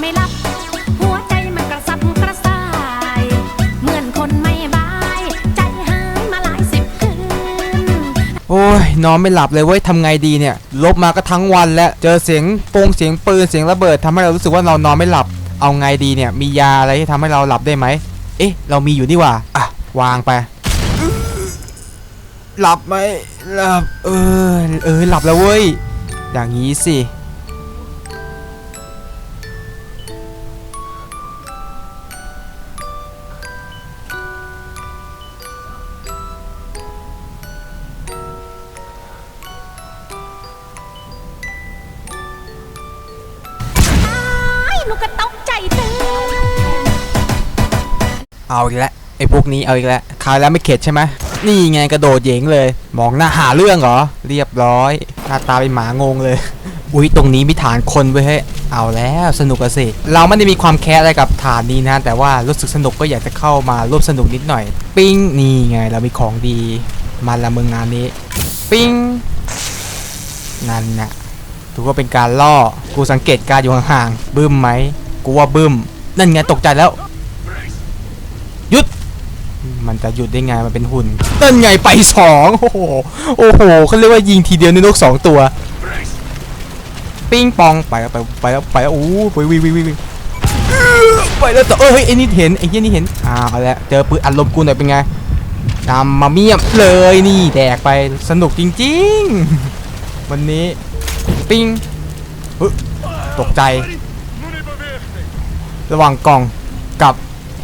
ไม่หลับ หัวใจมันกระสับกระส่าย เหมือนคนไม่บาย ใจหายมาหลายสิบคืน โอ้ยนอนไม่หลับเลยเว้ยทำไงดีเนี่ย ลบมาก็ทั้งวันแล้ว เจอเสียงปงเสียงปืนเสียงระเบิดทำให้เรารู้สึกว่าเรานอนไม่หลับ เอาไงดีเนี่ย มียาอะไรที่ทำให้เราหลับได้ไหม เอ๊ะ เรามีอยู่นี่หว่า อะ วางไป หลับไหมหลับ เออ เออ หลับแล้วเว้ย อย่างนี้สิ วไอ้พวกนี้เอาอีกแล้วคราวแล้วไม่เข็ดใช่ไหมนี่ไงกระโดดเยงเลย มองหน้าหาเรื่องเหรอ เรียบร้อย หน้าตาเป็นหมางงเลย อุ๊ยตรงนี้มีฐานคนเว้ยเฮ้เอาแล้วสนุกสิ เราไม่ได้มีความแค้อะไรกับฐานนี้นะ แต่ว่ารู้สึกสนุกก็อยากจะเข้ามาร่วมสนุกนิดหน่อย ปิ้งนี่ไงเรามีของดีมาละเมึงงานนี้ ปิ้งนั่นนะถือว่าเป็นการล่อ กูสังเกตการอยู่ห่างๆ บึ้มไหม กูว่าบึ้ม นั่นไงตกใจแล้ว มันจะหยุดได้ไงมันเป็นหุ่นนั่นไงไปสองโอ้โหโอ้โหเขาเรียกว่ายิงทีเดียวในนกสองตัวปิ้งปองไปแล้วไปไปแล้วไปแล้วโอ้โหไปวิววิววิวไปแล้วต่อเอ้ยไอ้นี่เห็นไอ้เหี้ยนี่เห็นอ่าเอาละเจอปืนอัดลมกูหน่อยเป็นไงตามมาเมียมเลยนี่แดกไปสนุกจริงๆ วันนี้ปิ้งตกใจ ระหว่างกล่อง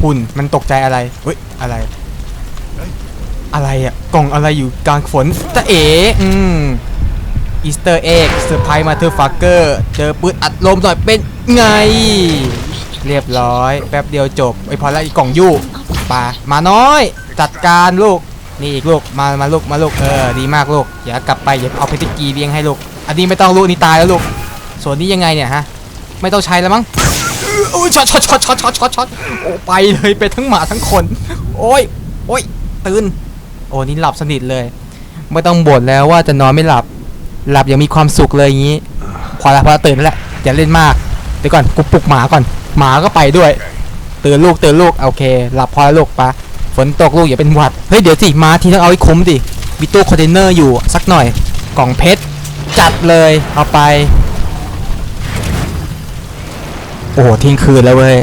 หุ่นมันตกใจอะไรเฮ้ยอะไรอะไรอะกล่องอะไรอยู่กลางฝนจะเอ๋อืมอีสเตอร์เอ็กเซอร์ไพรส์มาเธอฟักเกอร์เจอปืนอัดลมหน่อยเป็นไง เรียบร้อย แป๊บเดียวจบไอพอแล้วอีกกล่องยู่ปามาน้อย จัดการลูก นี่อีกลูก มา มาลูก มาลูก เออ ดีมากลูก อย่ากลับไปอย่าเอาเพชรกีเลี้ยงให้ลูก อันนี้ไม่ต้องลูกนี่ตายแล้วลูก ส่วนนี้ยังไงเนี่ยฮะ ไม่ต้องใช้แล้วมั้ง อ้ยช็อตช็อตช็อตช็อตช็อตช็อตช็อตโอ้ไปเลยไปทั้งหมาทั้งคน โอ้ยโอ้ยตื่นโอ้นี่หลับสนิทเลย ไม่ต้องบ่นแล้วว่าจะนอนไม่หลับ หลับอย่างมีความสุขเลยอย่างนี้พอละพอละตื่นแล้วแหละอย่าเล่นมากเดี๋ยวก่อนกูปลุกหมาก่อน หมาก็ไปด้วยตื่นลูกตื่นลูกโอเค หลับพอแล้วลูกปะฝนตกลูกอย่าเป็นหวัดเฮ้ยเดี๋ยวสิมาทีต้องเอาให้คุ้มดิมีตู้คอนเทนเนอร์อยู่สักหน่อยกล่องเพชรจัดเลยเอาไป โอ้โหเที่ยงคืนแล้วเว้ย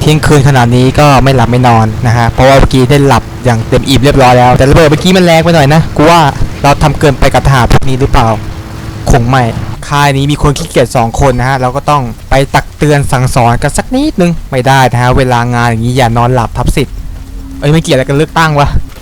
เที่ยงคืนขนาดนี้ก็ไม่หลับไม่นอนนะฮะเพราะว่าเมื่อกี้ได้หลับอย่างเต็มอิ่มเรียบร้อยแล้ว แต่ระเบิดเมื่อกี้มันแรงไปหน่อยนะกูว่าเราทำเกินไปกับทหารพวกนี้หรือเปล่าคงไม่ค่ายนี้มีคนขี้เกียจสองคนนะฮะเราก็ต้องไปตักเตือนสั่งสอนกันสักนิดนึงไม่ได้นะฮะเวลางานอย่างนี้อย่านอนหลับทับสิทธิ์เอ้ยไม่เกี่ยวอะไรกันเลือกตั้งวะ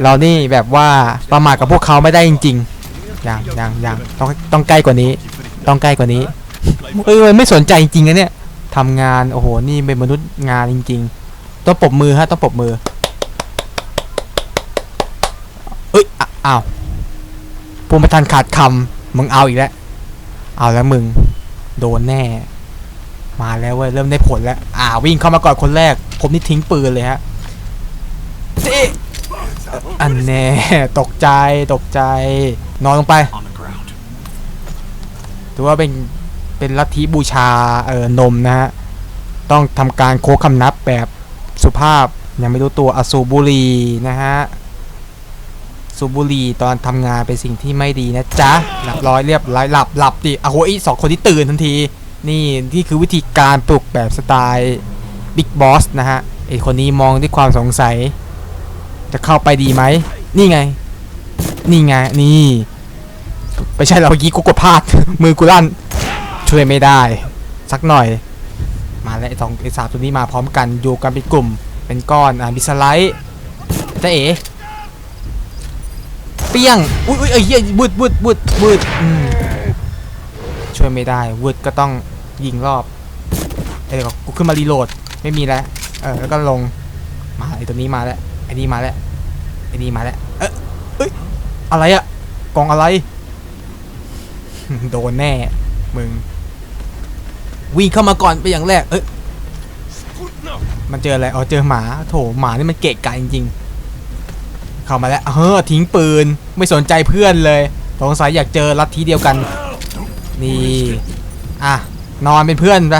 เรานี่แบบว่าประมาทกับพวกเขาไม่ได้จริงๆยังยังยังต้องต้องใกล้กว่านี้ ต้องใกล้กว่านี้เอ้ยไม่สนใจจริงๆนะเนี่ยทำงานโอ้โหนี่เป็นมนุษย์งานจริง ๆ ต้องปบมือฮะต้องปบมือเอ้ยอ้าวภูมิประธานขาดคำมึงเอาอีกแล้วเอาแล้วมึง โดนแน่ มาแล้วเว้ยเริ่มได้ผลแล้ว อ่าวิ่งเข้ามาก่อนคนแรก ผมนี่ทิ้งปืนเลยฮะ อันแน่ตกใจตกใจ นอนลงไป On the ground. ถือว่าเป็นเป็นลัทธิบูชาเออนมนะฮะ ต้องทำการโค้กคำนับแบบสุภาพ ยังไม่รู้ตัวอสูบบุหรีนะฮะสูบบุหรีตอนทำงานเป็นสิ่งที่ไม่ดีนะจ๊ะ หลับร้อยเรียบร้อยหลับหลับดิอะโหอีสองคนที่ตื่นทันที นี่นี่คือวิธีการปลุกแบบสไตล์บิ๊กบอสนะฮะไอคนนี้มองด้วยความสงสัย จะเข้าไปดีไหม นี่ไง นี่ไง นี่ ไม่ใช่เราเมื่อกี้กูกดพลาด มือกูลั่น ช่วยไม่ได้ สักหน่อย มาแล้วไอ้สองไอ้สามตัวนี้มาพร้อมกัน อยู่กันเป็นกลุ่ม เป็นก้อน อะมีสไลด์จะเอ๋เปี้ยง อุ้ยอุ้ยเอ้ยเหี้ยวุดวุดวุดวุดอืมช่วยไม่ได้วุดก็ต้องยิงรอบเอ้ยเดี๋ยวกูขึ้นมารีโหลด ไม่มีแล้ว เออ แล้วก็ลง มาไอตัวนี้มาแล้ว อ้นี่มาแล้วไอ้นี่มาแล้วเออเอ้ยอะไรอะกล่องอะไร โดนแน่ มึง วิ่งเข้ามาก่อนไปอย่างแรก เอ้ยมันเจออะไรอ๋อเจอหมาโถหมานี่มันเกะกะจริงๆ เข้ามาแล้วเฮ้อทิ้งปืนไม่สนใจเพื่อนเลยสงสัยอยากเจอลัทธิเดียวกัน นี่ อะ นอนเป็นเพื่อนไป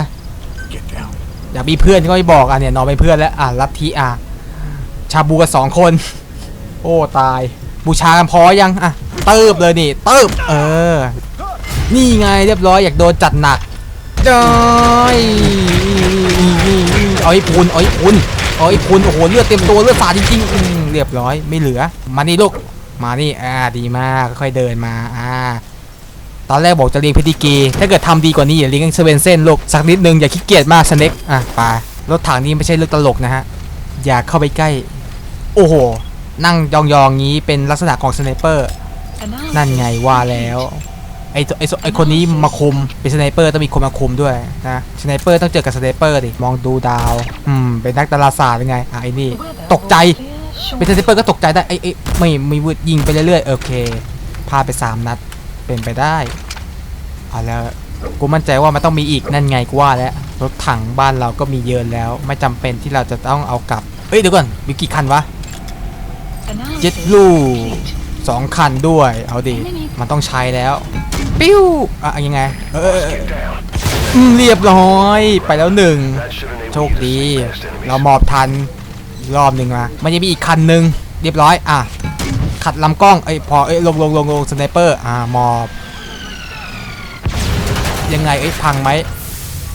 อยากมีเพื่อนก็ไม่บอกอะเนี่ยนอนเป็นเพื่อนแล้วอะลัทธิอะ ชาบูกันสองคน โอ้ตาย บูชากันพอยังอะเติบเลยนี่เติบเออ นี่ไงเรียบร้อยอยากโดนจัดหนักจอยเอาไอ้พูนเอาไอ้พูนเอาไอ้พูนโอ้โหเลือดเต็มตัวเลือดสาดจริงๆเรียบร้อยไม่เหลือ มานี่ลูกมานี่อ่าดีมากค่อยเดินมาอ่าตอนแรกบอกจะเลี้ยงเพดิกีถ้าเกิดทำดีกว่านี้อย่าเลี้ยงเซเว่นเส้นลูกสักนิดนึงอย่าขี้เกียจมากสเน็กอะไปรถถังนี้ไม่ใช่เรื่องตลกนะฮะอย่าเข้าไปใกล้ โอ้โห นั่งยองๆงี้เป็นลักษณะของสไนเปอร์ นั่นไงว่าแล้ว ไอ้ตัวไอ้ตัวไอ้คนนี้มาคุมเป็นสไนเปอร์ต้องมีคนมาคุมด้วยนะสไนเปอร์ต้องเจอกับสไนเปอร์ดิมองดูดาว อืม เป็นนักดาราศาสตร์เป็นไงอะไอ้นี่ ตกใจ เป็นสไนเปอร์ก็ตกใจได้ไอ้ไอ้ไม่ไม่วืดยิงไปเรื่อยๆโอเคพลาดไปสามนัดเป็นไปได้เอาแล้วกูมั่นใจว่ามันต้องมีอีกนั่นไงกูว่าแล้วรถถังบ้านเราก็มีเยอะแล้ว ไม่จำเป็นที่เราจะต้องเอากลับ เอ้ยเดี๋ยวก่อนมีกี่คันวะ เจ็ดลูสองคันด้วย เอาดิ มันต้องใช้แล้ว ปิ้วอะยังไง เออเรียบร้อย ไปแล้วหนึ่ง โชคดี เราหมอบทันรอบหนึ่งมามันยังมีอีกคันหนึ่งเรียบร้อย อะ ขัดลำกล้อง เอ้ย พอ เอ้ย ลงลงลงลงสไนเปอร์ อ่าหมอบ ยังไง เอ้ย พังไหม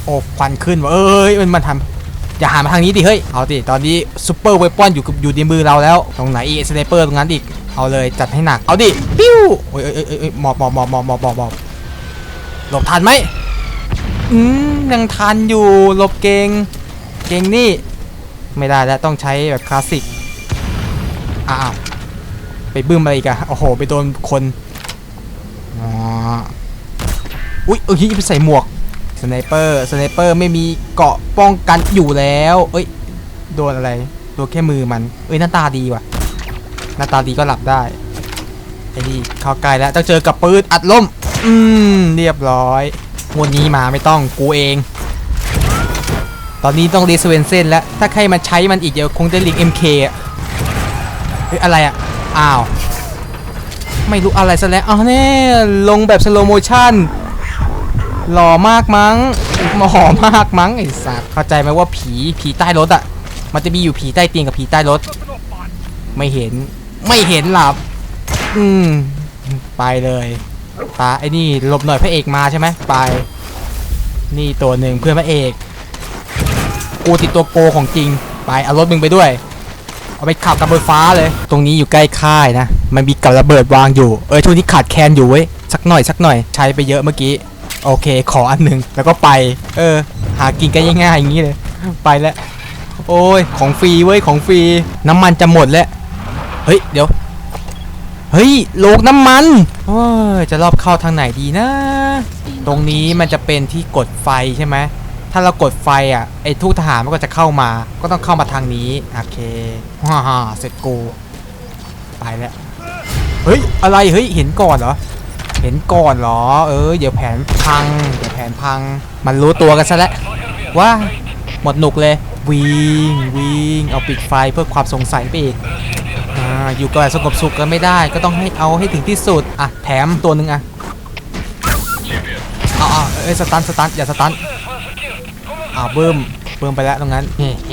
โอ้ควันขึ้นวะเอ้ย มันมันทำ อย่าหามาทางนี้ดิเฮ้ย เอาดิตอนนี้ซูเปอร์เวปอนอยู่กับอยู่ในมือเราแล้ว ตรงไหนอีสไนเปอร์ตรงนั้นอีก เอาเลยจัดให้หนัก เอาดิปิ้วโอ้ยเอ้ยเอ้ยเอ้ยเอ้ยหมอบหมอบหมอบหมอบหมอบหมอบหมอบหลบทันไหมอืมยังทันอยู่หลบเก่งเก่งนี่ ไม่ได้แล้วต้องใช้แบบคลาสสิกอ้าวไปบึ้มอะไรอีกอะโอ้โห ไปโดนคนอ๋ออุ๊ยเอ้ยไปใส่หมวก สไนเปอร์สไนเปอร์ไม่มีเกาะป้องกันอยู่แล้ว เอ้ย โดนอะไร โดนแค่มือมัน เอ้ยหน้าตาดีว่ะ หน้าตาดีก็หลับได้ ไอ้นี่เข้าใกล้แล้วต้องเจอกับปืนอัดล่ม อืม เรียบร้อยงวดนี้มาไม่ต้องกูเอง ตอนนี้ต้องรีสเวนเซนแล้ว ถ้าใครมาใช้มันอีกเดี๋ยวคงจะลิง MK อะเฮ้ยอะไรอะ อ้าว ไม่รู้อะไรซะแล้วอ้าวแน่ลงแบบสโลโมชั่น หล่อมากมั้งหล่อมากมั้งไอ้สัตว์เข้าใจไหมว่าผีผีใต้รถอะ มันจะมีอยู่ผีใต้เตียงกับผีใต้รถ ไม่เห็นไม่เห็นหลับ อืม ไปเลยปาไอ้นี่หลบหน่อยพระเอกมาใช่ไหมไป นี่ตัวหนึ่งเพื่อนพระเอกกูติดตัวโกของจริง ไปเอารถมึงไปด้วย เอาไปขับกับรถฟ้าเลย ตรงนี้อยู่ใกล้ค่ายนะ มันมีกับระเบิดวางอยู่ เออช่วงนี้ขาดแคลนอยู่เว้ย สักหน่อยสักหน่อยใช้ไปเยอะเมื่อกี้ โอเค ขออันหนึ่งแล้วก็ไป เออ หากินกันง่ายๆอย่างนี้เลย ไปแล้ว โอ้ย ของฟรีเว้ย ของฟรี น้ำมันจะหมดแล้ว เฮ้ย เดี๋ยว เฮ้ย โลกน้ำมัน โอ้ย จะรอบเข้าทางไหนดีนะ ตรงนี้มันจะเป็นที่กดไฟใช่ไหม ถ้าเรากดไฟอะ ไอ้ทุกทหารมันก็จะเข้ามา ก็ต้องเข้ามาทางนี้ โอเค ฮ่าฮ่าเสร็จกู ไปแล้ว เฮ้ย อะไร เฮ้ย เห็นก่อนเหรอ เห็นก่อนเหรอ เออเดี๋ยวแผนพังเดี๋ยวแผนพัง มันรู้ตัวกันซะแล้วว่าหมดหนุกเลยวิ่งวิ่งเอาปิดไฟเพื่อความสงสัยไปอีกอ่าอยู่กับสงบสุขกันไม่ได้ ก็ต้องให้เอาให้ถึงที่สุดอะแถมตัวหนึ่งอะเอาเอาเอ้ยสตันสตันอย่าสตันอ้าเบิ่มเบิ่มไปแล้วตรงนั้นเฮ่เ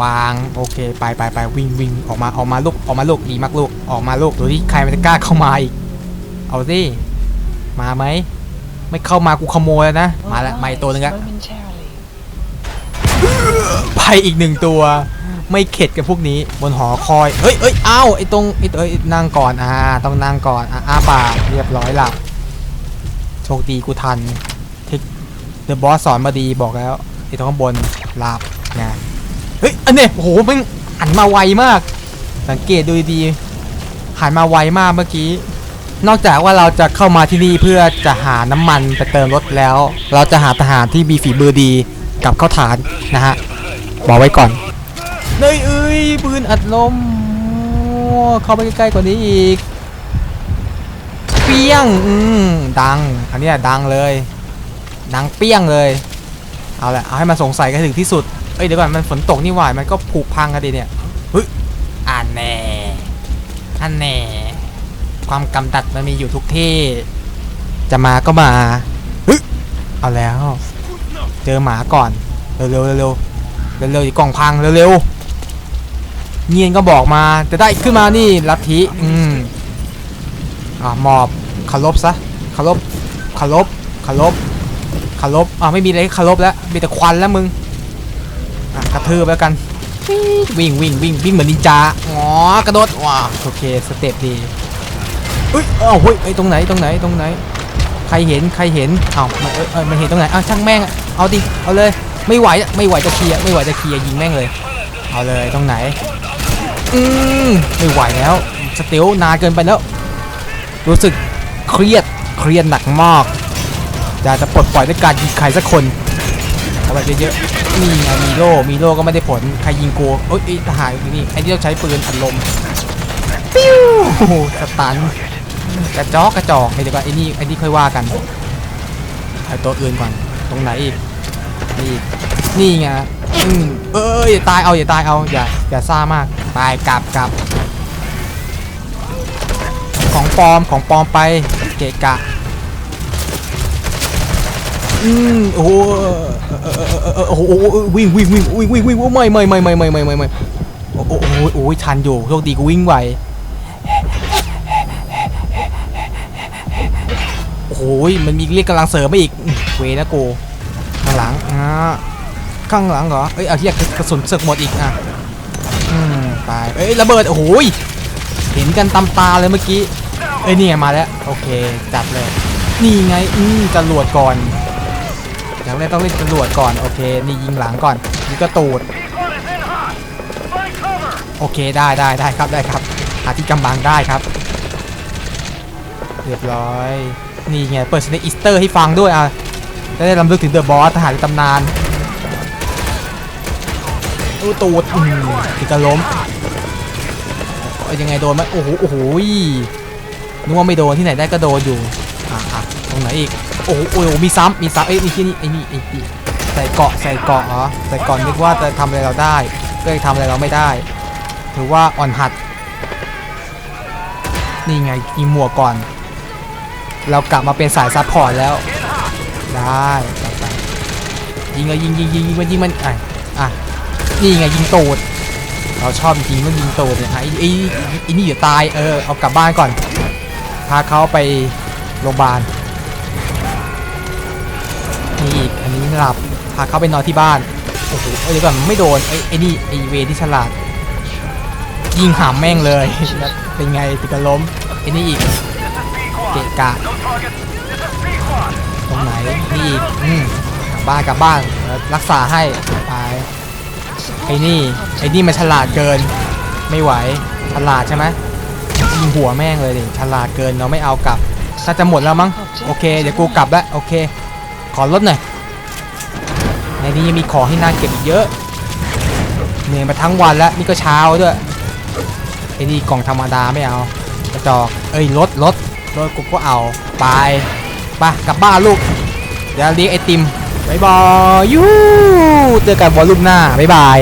วางโอเคไปไปไปวิ่งวิ่งออกมาออกมาลูกออกมาลูกดีมากลูกออกมาลูกดูที่ใครมันจะกล้าเข้ามาอีก เอาสิมาไหมไม่เข้ามากูขโมยแล้วนะมาแล้วมาอีกตัวหนึงอะไปอีกหนึ่งตัว ไม่เข็ดกับพวกนี้บนหอคอยเอ้ยเอ้ยอ้าวไอ้ตรงไอ้ตัวเอ้ยนั่งก่อนอ่าต้องนั่งก่อนอ่าอ้าปากเรียบร้อยหลับโชคดีกูทันเดอะบอสสอนมาดีบอกแล้วไอ้ตรงข้างบนลาบ เฮ้ยอันเนี้ยโอ้โหมันหันมาไวมาก สังเกตดูดีๆหันมาไวมากเมื่อกี้ นอกจากว่าเราจะเข้ามาที่นี่เพื่อจะหาน้ำมันไปเติมรถแล้ว เราจะหาทหารที่มีฝีมือดีกลับเข้าฐานนะฮะบอกไว้ก่อนเนยเอ้ยปืนอัดลมเข้าไปใกล้ๆกว่านี้อีกเปี้ยงอืมดังอันนี้ดังเลย ดังเปี้ยงเลยเอาละเอาให้มันสงสัยกันถึงที่สุด เอ้ยเดี๋ยวก่อนมันฝนตกนี่หว่ามันก็ผุพังกันดิเนี่ยเฮ้ยอันแน่อันแน่ความกำดัดมันมีอยู่ทุกที่ จะมาก็มาเฮ้ยเอาแล้ว เจอหมาก่อนเร็วเร็วเร็วเร็วเร็วกล่องพังเร็วเร็วเงียนก็บอกมาจะได้ขึ้นมานี่ลัทธิอืมอ่าหมอบคารพซะคารพเคารพเคารพเคารพอ่าไม่มีอะไรคารพแล้วมีแต่ควันแล้วมึง อะกระทืบแล้วกัน วิ่งวิ่งวิ่งวิ่งเหมือนนินจาอ๋อกระโดดว้าวโอเคสเต็ปดีเอ้ยเอ้าเฮ้ยไอ้ยตรงไหนตรงไหนตรงไหน ใครเห็นใครเห็นเอ้ามันเอ้ยเอ้ยมันเห็นตรงไหนอ้าวช่างแม่งอะเอาดิเอาเลยไม่ไหวอะไม่ไหวจะเคลียร์ไม่ไหวจะเคลียร์ยิงแม่งเลย เอาเลยตรงไหนอืมไม่ไหวแล้วสเตลนานเกินไปแล้ว รู้สึกเครียดเครียดหนักมากอยากจะปลดปล่อยด้วยการยิงใครสักคนเอาไปเยอะๆ นี่ไงมีโล่มีโล่ก็ไม่ได้ผล ใครยิงกูเอ้ยไอ้ทหารอยู่นี่ไอ้ที่ต้องใช้ปืนอัดลมปิ้วสตันกระจอกกระจอกเฮ้เดี๋ยวก่อนไอ้นี่ไอ้นี่ค่อยว่ากันไอ้ตัวอื่นก่อนตรงไหนอีกนี่อีกนี่ไงอืมเอ้ยอย่าตายเอาอย่าตายเอาอย่าอย่าซ่ามากตายกลับกลับของปลอมของปลอมไปเกะกะ อืมโอ้โหโอ้โหวิ่งวิ่งวิ่งวิ่งวิ่งวิ่งโอ้ไม่ไม่ไม่ไม่ไม่ไม่ไม่ไม่โอ้โหโอ้โหโอ้ยทันอยู่โชคดีกูวิ่งไวโอ้โหมันมีเรียกกำลังเสริมมาอีกเวนะโกข้างหลังอ่าข้างหลังเหรอเอ้ยเอาที่กระสุนเสือกหมดอีกอะอืมตายเอ้ยระเบิดโอ้โหเห็นกันตำตาเลยเมื่อกี้เอ้ยนี่ไงมาแล้วโอเคจัดเลยนี่ไงอืมจรวดก่อน อย่างแรกต้องเล่นจรวดก่อน โอเค นี่ยิงหลังก่อนนี่ก็ตูด โอเคได้ได้ได้ครับได้ครับ หาที่กำบังได้ครับ เรียบร้อย นี่ไง เปิดสเนอีสเตอร์ให้ฟังด้วยอะจะได้รำลึกถึงเดอะบอสทหารตำนานอู้ตูดอืมถึงจะล้มยยังไงโดนไหมโอ้โหโอ้โหนึกว่าไม่โดนที่ไหนได้ก็โดนอยู่อะอะตรงไหนอีก โอ้โหโอ้โหมีซ้ำมีซ้ำเอ้ยนี่ที่นี่ไอ้นี่ไอ้นี่ใส่เกาะใส่เกาะเหรอใส่เกาะนึกว่าจะทำอะไรเราได้ก็เลยทำอะไรเราไม่ได้ ถือว่าอ่อนหัด นี่ไงยิงหมวกก่อน เรากลับมาเป็นสายซัพพอร์ตแล้ว ได้ไปยิงเลยยิงยิงยิงยิงมันยิงมันอะอะนี่ไงยิงตูดเราชอบจริงๆมันยิงตูดเนี่ยไอ้ไอ้ไอ้นี่เดี๋ยวตายเออเอากลับบ้านก่อน พาเขาไปโรงพยาบาล นี่อีกอันนี้หลับพาเขาไปนอนที่บ้านโอ้โหเดี๋ยวก่อนไม่โดนไอ้ไอ้นี่ไอ้เวที่ฉลาด ยิงหามแม่งเลยเป็นไงติดกระล้มไอ้นี่อีกเกะกะตรงไหนนี่อีกอืมกลับบ้านกลับบ้านรักษาให้ไปไอ้นี่ไอ้นี่มันฉลาดเกิน ไม่ไหวฉลาดใช่ไหมยิงหัวแม่งเลยดิฉลาดเกินเราไม่เอากลับน่าจะหมดแล้วมั้งโอเคเดี๋ยวกูกลับแล้วโอเค ขอลดหน่อย ในนี้ยังมีของให้น่าเก็บอีกเยอะ เหนื่อยมาทั้งวันแล้วนี่ก็เช้าด้วย ไอ้นี่กล่องธรรมดาไม่เอากระจอกเอ้ยลดลดลดกูก็เอา ไปไปกลับบ้านลูก เดี๋ยวเลี้ยงไอติมบายบายยูเจอกันวอลลุ่มหน้าบายบาย